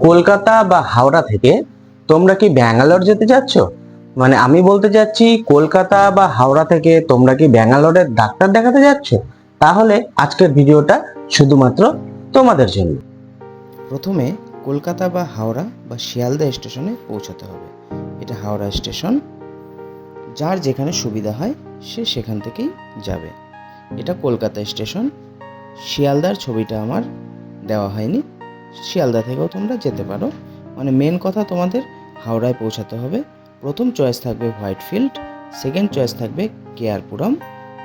কলকাতা বা হাওড়া থেকে তোমরা কি ব্যাঙ্গালোর যেতে চাচ্ছ মানে আমি বলতে চাচ্ছি কলকাতা বা হাওড়া থেকে তোমরা কি ব্যাঙ্গালোরের ডাক্তার দেখাতে যাচ্ছ? তাহলে আজকের ভিডিওটা শুধুমাত্র তোমাদের জন্য। প্রথমে কলকাতা বা হাওড়া বা শিয়ালদা স্টেশনে পৌঁছাতে হবে। এটা হাওড়া স্টেশন। যার যেখানে সুবিধা হয় সে সেখান থেকেই যাবে। এটা কলকাতা স্টেশন। শিয়ালদার ছবিটা আমার দেওয়া হয়নি। শিয়ালদা থেকেও তোমরা যেতে পারো। মানে মেন কথা তোমাদের হাওড়ায় পৌঁছাতে হবে। প্রথম চয়েস থাকবে হোয়াইট ফিল্ড সেকেন্ড চয়েস থাকবে কেয়ারপুরম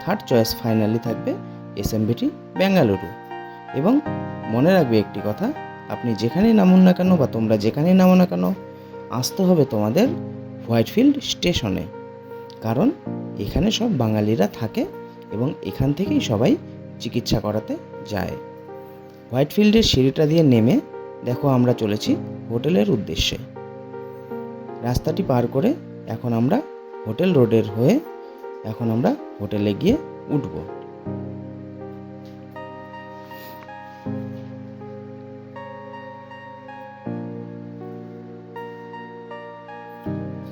থার্ড চয়েস ফাইনালি থাকবে এসএমবিটি বেঙ্গালুরু এবং মনে রাখবে একটি কথা, আপনি যেখানেই নামুন না কেন বা তোমরা যেখানেই নামো না কেন, আসতে হবে তোমাদের হোয়াইটফিল্ড স্টেশনে কারণ এখানে সব বাঙালিরা থাকে এবং এখান থেকেই সবাই চিকিৎসা করাতে যায়। হোয়াইটফিল্ডের সিঁড়িটা দিয়ে নেমে দেখো আমরা চলেছি হোটেলের উদ্দেশ্যে। রাস্তাটি পার করে এখন আমরা হোটেল রোডের হয়ে এখন আমরা হোটেলে গিয়ে উঠবো।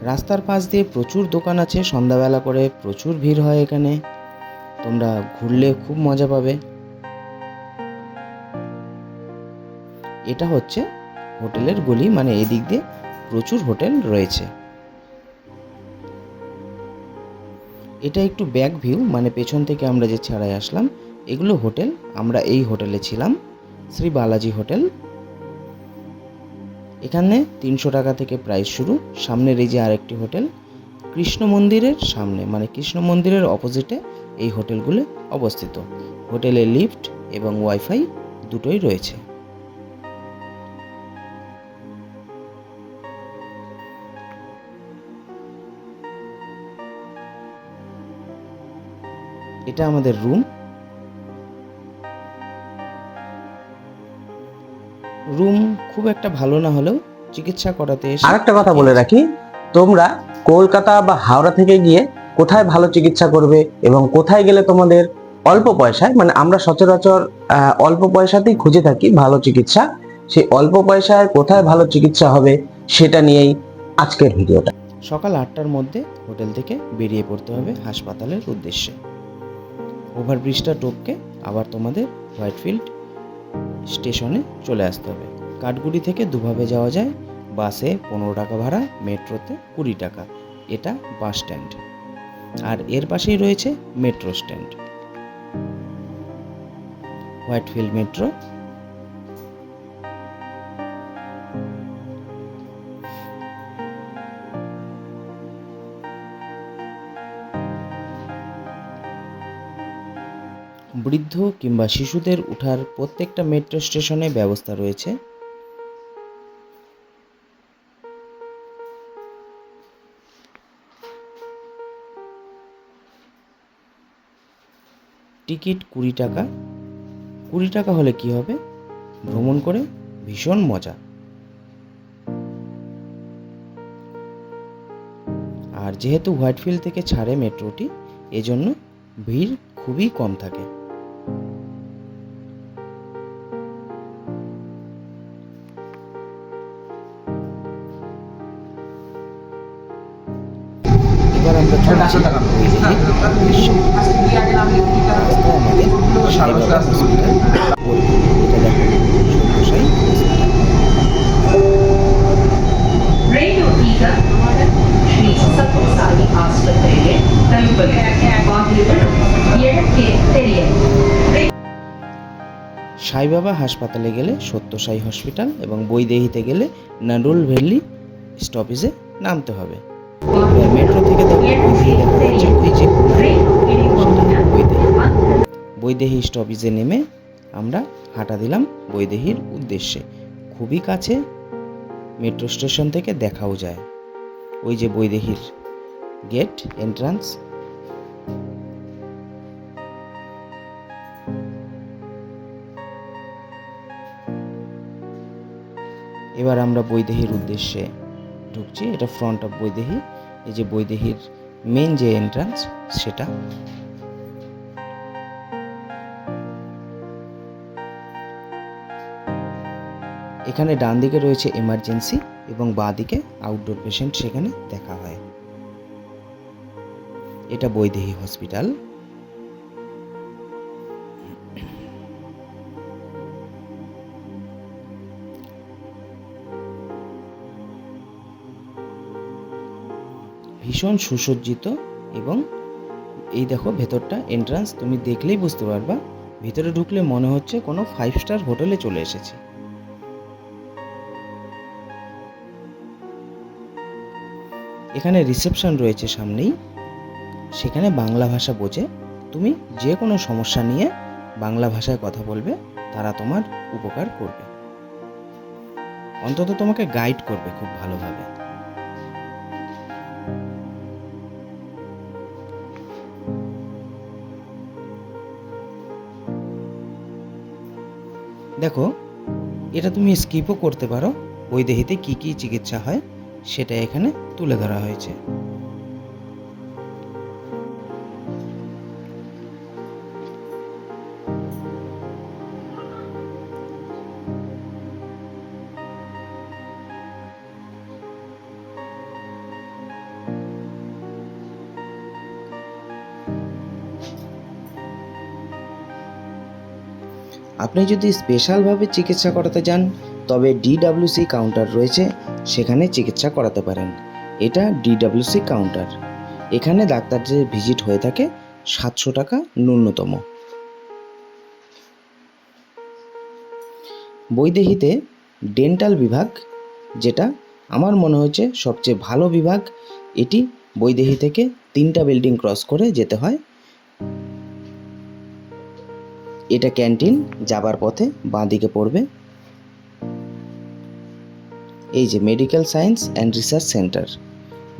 রাস্তার পাশ দিয়ে প্রচুর দোকান আছে, সন্ধ্যাবেলা করে প্রচুর ভিড় হয় এখানে। তোমরা ঘুরলে খুব মজা পাবে। এটা হচ্ছে হোটেলের গলি মানে এদিক দিয়ে প্রচুর হোটেল রয়েছে। এটা একটু ব্যাক ভিউ মানে পেছন থেকে আমরা যে ছাড়াই আসলাম, এগুলো হোটেল, আমরা এই হোটেলে ছিলাম, শ্রী বালাজি হোটেল। এখানে তিনশো টাকা থেকে প্রাইস শুরু, সামনের এই যে আরেকটি হোটেল, কৃষ্ণ মন্দিরের সামনে মানে কৃষ্ণ মন্দিরের অপোজিটে এই হোটেলগুলো অবস্থিত। হোটেলে লিফট এবং ওয়াইফাই দুটোই রয়েছে। এটা আমাদের রুম। রুম খুব একটা ভালো না হলেও চিকিৎসা করাতে এসে আরেকটা কথা বলে রাখি তোমরা কলকাতা বা হাওড়া থেকে গিয়ে কোথায় ভালো চিকিৎসা করবে এবং কোথায় গেলে তোমাদের অল্প পয়সায় মানে আমরা সচরাচর অল্প পয়সাতেই খুঁজে থাকি ভালো চিকিৎসা সেই অল্প পয়সায় কোথায় ভালো চিকিৎসা হবে সেটা নিয়েই আজকের ভিডিওটা। সকাল আটটার মধ্যে হোটেল থেকে বেরিয়ে পড়তে হবে হাসপাতালের উদ্দেশ্যে। ওভারব্রিজটা টপকে আবার তোমাদের হোয়াইটফিল্ড স্টেশনে চলে আসতে হবে। কাঠগুড়ি থেকে দুভাবে যাওয়া যায়। বাসে পনেরো টাকা ভাড়া, মেট্রোতে কুড়ি টাকা। এটা বাস স্ট্যান্ড। আর এর পাশেই রয়েছে মেট্রো স্ট্যান্ড। হোয়াইটফিল্ড মেট্রো বৃদ্ধ কিংবা শিশুদের ওঠার প্রত্যেকটা মেট্রো স্টেশনে ব্যবস্থা রয়েছে। টিকিট কুড়ি টাকা। কুড়ি টাকা হলে কি হবে? ভ্রমণ করে ভীষণ মজা। আর যেহেতু হোয়াইটফিল্ড থেকে ছাড়ে মেট্রোটি এজন্য ভিড় খুবই কম থাকে। সাইবাবা হাসপাতালে গেলে সত্যসাই হসপিটাল এবং বৈদেহিতে গেলে নারুল ভ্যালি স্টপেজে নামতে হবে। মেট্রো থেকে বৈদেহী। স্টপেজে নেমে আমরা হাঁটা দিলাম বৈদেহীর উদ্দেশ্যে। খুবই কাছে মেট্রো স্টেশন থেকে দেখাও যায়। ওই যে বৈদেহীর গেট এন্ট্রান্স এবার আমরা বৈদেহীর উদ্দেশ্যে ঢুকছি, এটা ফ্রন্ট অফ বৈদেহী। এই যে বৈদেহীর মেন যে এন্ট্রান্স সেটা। এখানে ডান দিকে রয়েছে এমার্জেন্সি এবং বাঁ দিকে আউটডোর পেশেন্ট সেখানে দেখা হয়। এটা বৈদেহী হসপিটাল ভীষণ সুসজ্জিত এবং এই দেখো ভেতরটা এন্ট্রান্স তুমি দেখলেই বুঝতে পারবা। ভেতরে ঢুকলে মনে হচ্ছে কোনো ফাইভ স্টার হোটেলে চলে এসেছে। এখানে রিসেপশন রয়েছে সামনেই। সেখানে বাংলা ভাষা বোঝে। তুমি যে কোনো সমস্যা নিয়ে বাংলা ভাষায় কথা বলবে, তারা তোমার উপকার করবে। অন্তত তোমাকে গাইড করবে খুব ভালোভাবে। দেখো, এটা তুমি স্কিপও করতে পারো। বৈদেহিতে কী কী চিকিৎসা হয়, সেটা এখানে তুলে ধরা হয়েছে। আপনি যদি স্পেশালভাবে চিকিৎসা করাতে যান, তবে ডিডাব্লিউসি কাউন্টার রয়েছে, সেখানে চিকিৎসা করাতে পারেন। এটা ডিডাব্লিউসি কাউন্টার এখানে ডাক্তারদের ভিজিট হয়ে থাকে সাতশো টাকা ন্যূনতম। বৈদেহিতে ডেন্টাল বিভাগ, যেটা আমার মনে হয়েছে সবচেয়ে ভালো বিভাগ, এটি বৈদেহি থেকে তিনটা বিল্ডিং ক্রস করে যেতে হয় এটা ক্যান্টিন যাবার পথে বাঁ দিকে পড়বে। এই যে medical science and research centre.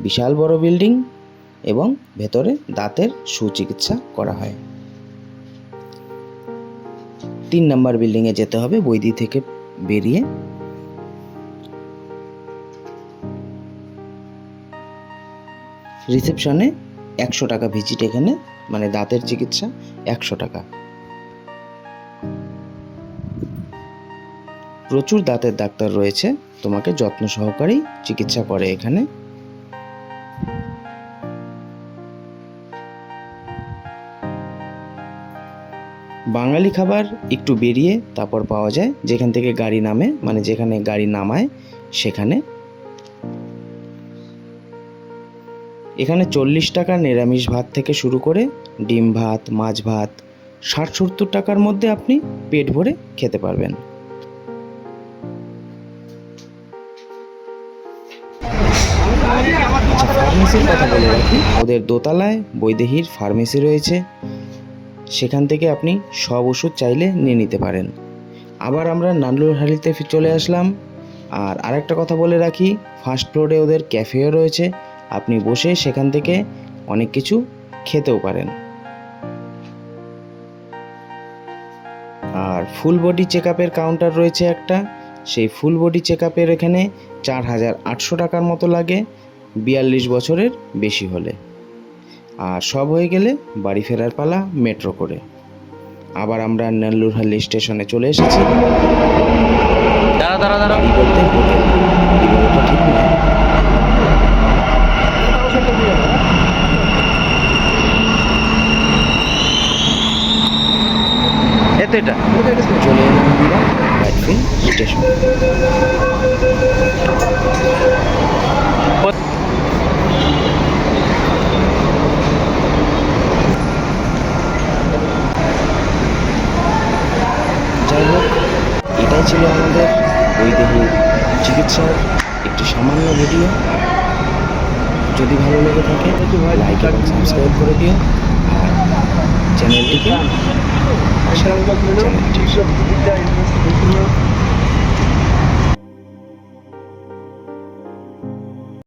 বিশাল বড় বিল্ডিং এবং ভেতরে দাঁতের সুচিকিৎসা করা হয়। তিন নাম্বার বিল্ডিংয়ে যেতে হবে, বৈদি থেকে বেরিয়ে। রিসেপশনে একশো টাকা ভিজিট এখানে মানে দাঁতের চিকিৎসা একশো টাকা। প্রচুর দাঁতের ডাক্তার রয়েছে। তোমাকে যত্ন সহকারেই চিকিৎসা করে এখানে। বাঙালি খাবার একটু বেরিয়ে তারপর পাওয়া যায়, যেখান থেকে গাড়ি নামে মানে যেখানে গাড়ি নামায়, সেখানে। এখানে চল্লিশ টাকা নিরামিষ ভাত থেকে শুরু করে ডিম ভাত, মাছ ভাত, ষাট সত্তর টাকার মধ্যে আপনি পেট ভরে খেতে পারবেন। ফার্মেসির কথা বলে রাখি। ওদের দোতলায় বৈদেহীর ফার্মেসি রয়েছে। সেখান থেকে আপনি সব ওষুধ চাইলে নিয়ে নিতে পারেন। আবার আমরা নান্ডুরহালিতে ফি- চলে আসলাম। আর আরেকটা কথা বলে রাখি, ফার্স্ট ফ্লোরে ওদের ক্যাফেও রয়েছে। আপনি বসে সেখান থেকে অনেক কিছু খেতেও পারেন। আর ফুল বডি চেক আপের কাউন্টার রয়েছে একটা। সেই ফুল বডি চেক আপের এখানে চার হাজার আটশো টাকার মতো লাগে। বিয়াল্লিশ বছরের বেশি হলে। আর সব হয়ে গেলে বাড়ি ফেরার পালা মেট্রো করে। আবার আমরা নেল্লুরহালি স্টেশনে চলে এসেছি। দাঁড়া দাঁড়া ঠিক এতো এটা। চলে এলাম আমরা স্টেশন। ছিল আমাদের। ওই বৈদেহী চিকিৎসার একটি সামান্য ভিডিও যদি ভালো লেগে থাকে লাইক এবং সাবস্ক্রাইব করে দিও। আর চ্যানেলটিকে চ্যানেলটি